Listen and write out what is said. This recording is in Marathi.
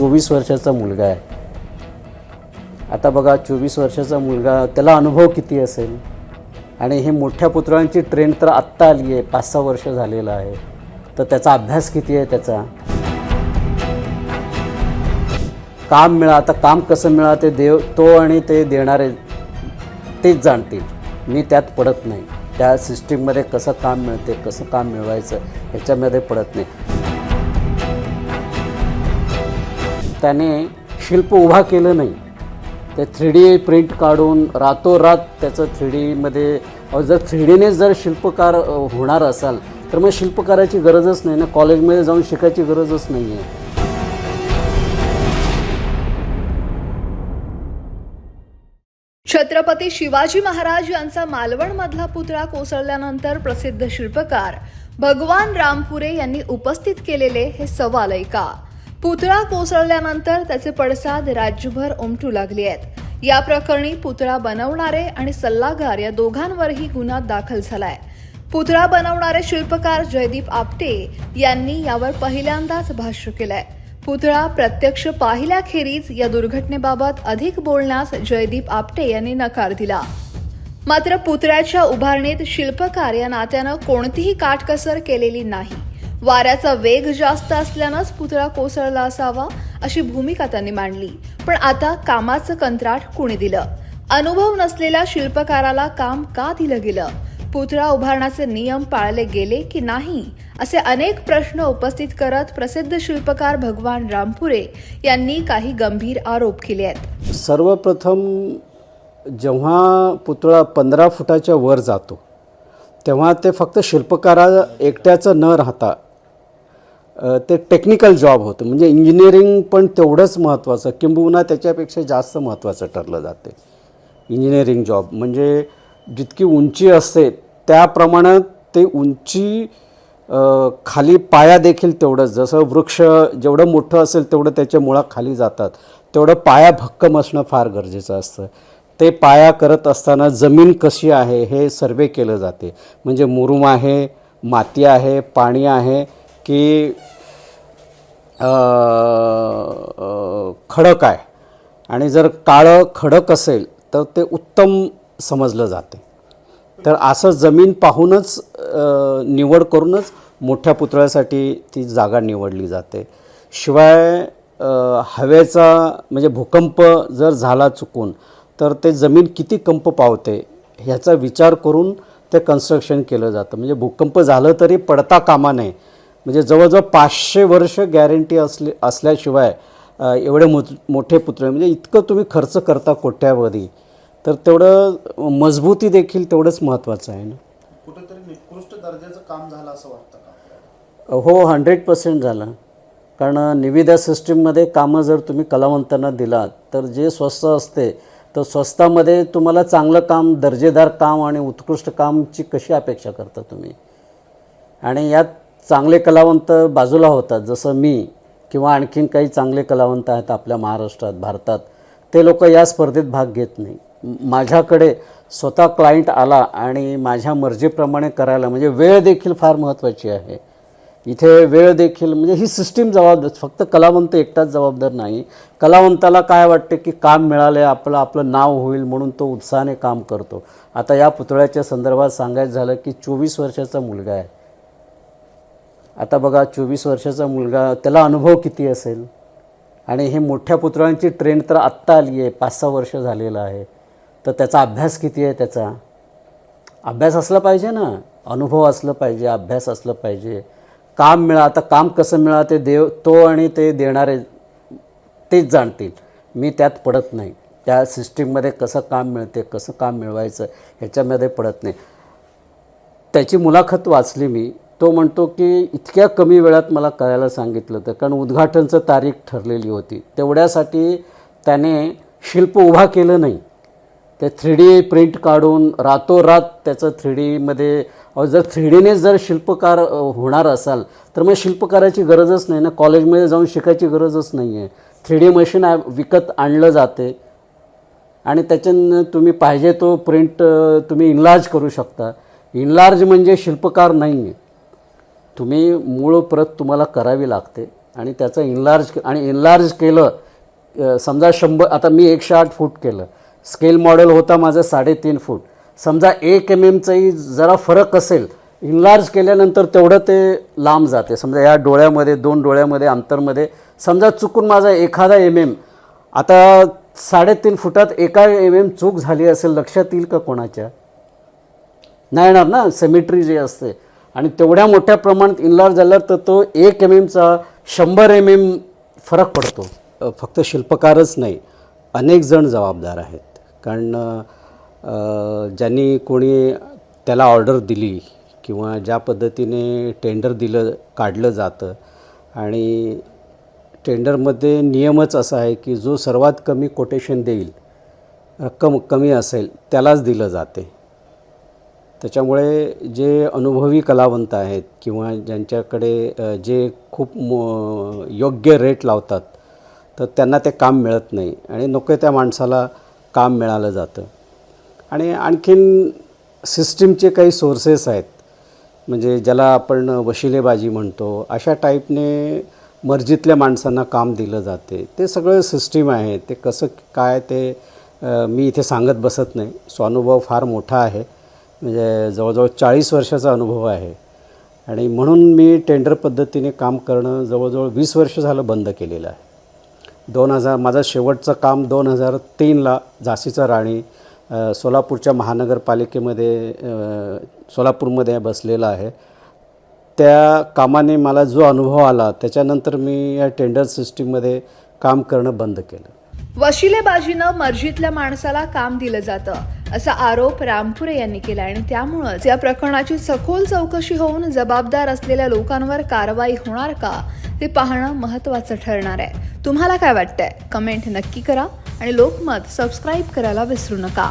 चोवीस वर्षाचा मुलगा आहे. आता बघा चोवीस वर्षाचा मुलगा त्याला अनुभव किती असेल? आणि हे मोठ्या पुतळ्यांची ट्रेंड तर आत्ता आली आहे पाच सहा वर्ष झालेलं आहे. तर त्याचा अभ्यास किती आहे त्याचा? काम मिळा आता काम कसं मिळा ते देव तो आणि ते देणारे तेच जाणतील. मी त्यात पडत नाही. त्या सिस्टीममध्ये कसं काम मिळते कसं काम मिळवायचं ह्याच्यामध्ये पडत नाही. त्याने शिल्प उभा केलं नाही. ते थ्री डी प्रिंट काढून रातोरात त्याचं थ्री डीमध्ये जर थ्री डीनेच जर शिल्पकार होणार असाल तर मग शिल्पकाराची गरजच नाही ना. कॉलेजमध्ये जाऊन शिकायची गरजच नाही आहे छत्रपती शिवाजी महाराज यांचा मालवणमधला पुतळा कोसळल्यानंतर प्रसिद्ध शिल्पकार भगवान रामपुरे यांनी उपस्थित केलेले हे सवाल ऐका. पुतळा कोसळल्यानंतर त्याचे पडसाद राज्यभर उमटू लागले आहेत. या प्रकरणी पुतळा बनवणारे आणि सल्लागार या दोघांवरही गुन्हा दाखल झालाय. पुतळा बनवणारे शिल्पकार जयदीप आपटे यांनी यावर पहिल्यांदाच भाष्य केलंय. पुतळा प्रत्यक्ष पाहिल्याखेरीज या दुर्घटनेबाबत अधिक बोलण्यास जयदीप आपटे यांनी नकार दिला. मात्र पुतळ्याच्या उभारणीत शिल्पकार या नात्यानं कोणतीही काटकसर केलेली नाही. वाऱ्याचा वेग जास्त असल्यानंच पुतळा कोसळला असावा अशी भूमिका त्यांनी मांडली. पण आता कामाचं कंत्राट कुणी दिलं? अनुभव नसलेल्या शिल्पकाराला काम का दिलं गेलं? पुतळा उभारण्याचे नियम पाळले गेले की नाही? असे अनेक प्रश्न उपस्थित करत प्रसिद्ध शिल्पकार भगवान रामपुरे यांनी काही गंभीर आरोप केले आहेत. सर्वप्रथम जेव्हा पुतळा पंधरा फुटाच्या वर जातो तेव्हा ते फक्त शिल्पकारा एकट्याचं न राहता ते टेक्निकल जॉब होतं. म्हणजे इंजिनिअरिंग पण तेवढंच महत्त्वाचं किंबहुना त्याच्यापेक्षा जास्त महत्त्वाचं ठरलं जाते. इंजिनिअरिंग जॉब म्हणजे जितकी उंची असते त्याप्रमाणे ते उंची खाली पाया देखील तेवढंच जसं वृक्ष जेवढं मोठं असेल तेवढं त्याच्या मुळा खाली जातात. तेवढं पाया भक्कम असणं फार गरजेचं असतं. ते पाया करत असताना जमीन कशी आहे हे सर्वे केलं जाते. म्हणजे मुरुम आहे माती आहे पाणी आहे की खडक आहे. आणि जर काळं खडक असेल तर ते उत्तम समजलं जाते. तर असं जमीन पाहूनच निवड करूनच मोठ्या पुतळ्यासाठी ती जागा निवडली जाते. शिवाय हवेचा म्हणजे भूकंप जर झाला चुकून तर ते जमीन किती कंप पावते ह्याचा विचार करून ते कन्स्ट्रक्शन केलं जातं. म्हणजे भूकंप झालं तरी पडता कामा नये. म्हणजे जवळजवळ पाचशे वर्ष गॅरंटी असले असल्याशिवाय एवढे मो मोठे पुतळे म्हणजे इतकं तुम्ही खर्च करता कोट्यावधी तर तेवढं मजबूती देखील तेवढंच महत्त्वाचं आहे ना. कुठेतरी निकृष्ट दर्जाचं काम झालं असं वाटतं का? हो हंड्रेड पर्सेंट झालं. कारण निविदा सिस्टीममध्ये कामं जर तुम्ही कलावंतांना दिलात तर जे स्वस्त असते तर स्वस्तामध्ये तुम्हाला चांगलं काम दर्जेदार काम आणि उत्कृष्ट कामची कशी अपेक्षा करता तुम्ही? आणि यात चांगले कलावंत बाजूला होतात. जसं मी किंवा आणखीन काही चांगले कलावंत आहेत आपल्या महाराष्ट्रात भारतात. ते लोक या स्पर्धेत भाग घेत नाही. माझ्याकडे स्वतः क्लायंट आला आणि माझ्या मर्जीप्रमाणे करायला म्हणजे वेळ देखील फार महत्त्वाची आहे. इथे वेळ देखील म्हणजे ही सिस्टीम जबाबदार फक्त कलावंत एकटाच जबाबदार नाही. कलावंताला काय वाटते की काम मिळालं आपलं आपलं नाव होईल म्हणून तो उत्साहाने काम करतो. आता या पुतळ्याच्या संदर्भात सांगायचं झालं की चोवीस वर्षाचा मुलगा आहे. आता बघा चोवीस वर्षाचा मुलगा त्याला अनुभव किती असेल? आणि हे मोठ्या पुतळ्यांची ट्रेंड तर आत्ता आली आहे पाच सहा वर्ष झालेलं आहे. तर त्याचा अभ्यास किती आहे त्याचा? अभ्यास असला पाहिजे ना. अनुभव असलं पाहिजे अभ्यास असलं पाहिजे. काम मिळा आता काम कसं मिळा ते देव तो आणि ते देणारे तेच जाणतील. मी त्यात पडत नाही. त्या सिस्टीममध्ये कसं काम मिळते कसं काम मिळवायचं ह्याच्यामध्ये पडत नाही. त्याची मुलाखत वाचली मी. तो म्हणतो की इतक्या कमी वेळात मला करायला सांगितलं होतं कारण उद्घाटनचं तारीख ठरलेली होती. तेवढ्यासाठी त्याने शिल्प उभा केलं नाही. ते थ्री डी प्रिंट काढून रातोरात त्याचं थ्री डीमध्ये जर थ्री डीने जर शिल्पकार होणार असाल तर मग शिल्पकाराची गरजच नाही ना. कॉलेजमध्ये जाऊन शिकायची गरजच नाही आहे थ्री डी मशीन विकत आणलं जाते. आणि त्याच्यानं तुम्ही पाहिजे तो प्रिंट तुम्ही इनलार्ज करू शकता. इनलार्ज म्हणजे शिल्पकार नाही आहे तुम्ही मूळ प्रत तुम्हाला करावी लागते आणि त्याचं इनलार्ज आणि इनलार्ज केलं समजा शंभर आता मी एकशे आठ फूट केलं. स्केल मॉडेल होता माझं साडेतीन फूट. समजा एक एम एमचाही जरा फरक असेल इनलार्ज केल्यानंतर तेवढं ते लांब जाते. समजा या डोळ्यामध्ये दोन डोळ्यामध्ये अंतरमध्ये. समजा चुकून माझा एखादा एम एम आता साडेतीन फुटात एका एम एम चूक झाली असेल लक्षात येईल का कोणाच्या? नाही येणार ना सेमिट्री जे असते. आणि तेवढ्या मोठ्या प्रमाणात इनलार्ज झाल्यावर तर तो एक एम एमचा शंभर एम एम फरक पडतो. फक्त शिल्पकारच नाही अनेक जण जबाबदार आहेत. कारण ज्यांनी कोणी त्याला ऑर्डर दिली किंवा ज्या पद्धतीने टेंडर दिलं काढलं जातं आणि टेंडरमध्ये नियमच असा आहे की जो सर्वात कमी कोटेशन देईल रक्कम कमी असेल त्यालाच दिलं जाते. त्याच्यामुळे जे अनुभवी कलावंत आहेत किंवा ज्यांच्याकडे जे खूप मो योग्य रेट लावतात तर त्यांना ते काम मिळत नाही आणि नको त्या माणसाला काम मिळालं जातं. आणि आणखीन सिस्टीमचे काही सोर्सेस आहेत. म्हणजे ज्याला आपण वशिलेबाजी म्हणतो अशा टाईपने मर्जीतल्या माणसांना काम दिलं जाते. ते सगळं सिस्टीम आहे. ते कसं काय ते मी इथे सांगत बसत नाही. स्वानुभव फार मोठा आहे. म्हणजे जवळजवळ चाळीस वर्षाचा अनुभव आहे. आणि म्हणून मी टेंडर पद्धतीने काम करणं जवळजवळ वीस वर्ष झालं बंद केलेलं आहे. दोन हजार माझं शेवटचं काम दोन हजार तीनला झाशीचा राणी सोलापूरच्या महानगरपालिकेमध्ये सोलापूरमध्ये बसलेला आहे. त्या कामाने मला जो अनुभव आला त्याच्यानंतर मी या टेंडर सिस्टीममध्ये काम करणं बंद केलं. वशिलेबाजीनं मर्जीतल्या माणसाला काम दिलं जातं. असा आरोप रामपुरे यांनी केला आणि त्यामुळंच या प्रकरणाची सखोल चौकशी होऊन जबाबदार असलेल्या लोकांवर कारवाई होणार का ते पाहणं महत्त्वाचं ठरणार आहे. तुम्हाला काय वाटतंय? कमेंट नक्की करा आणि लोकमत सबस्क्राईब करायला विसरू नका.